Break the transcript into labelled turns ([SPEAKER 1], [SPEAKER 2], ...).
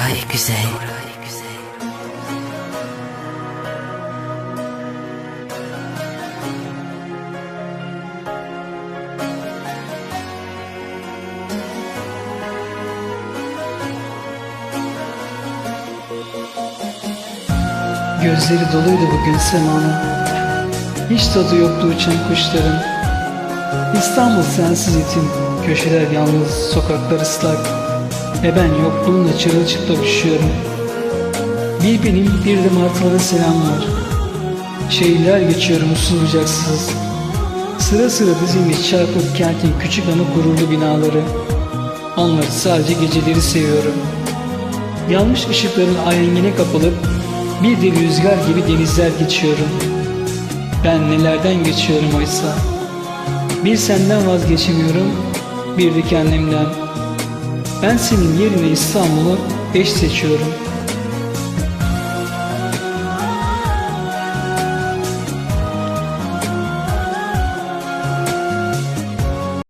[SPEAKER 1] Koray Güzel.
[SPEAKER 2] Gözleri doluydu bugün semanın. Hiç tadı yoktu uçan kuşların. İstanbul sensiz yetim Köşeler yalnız, sokaklar ıslak Ve ben yokluğunla çırılçıplak üşüyorum Bir benim bir de martılara selam var Şehirler geçiyorum usul bucaksız Sıra sıra dizilmiş çarpık kentin küçük ama gururlu binaları Onları sadece geceleri seviyorum Yanmış ışıkların ahengine kapılıp bir de rüzgar gibi denizler geçiyorum. Ben nelerden geçiyorum oysa. Bir senden vazgeçemiyorum, bir de kendimden. Ben senin yerine İstanbul'u eş seçiyorum.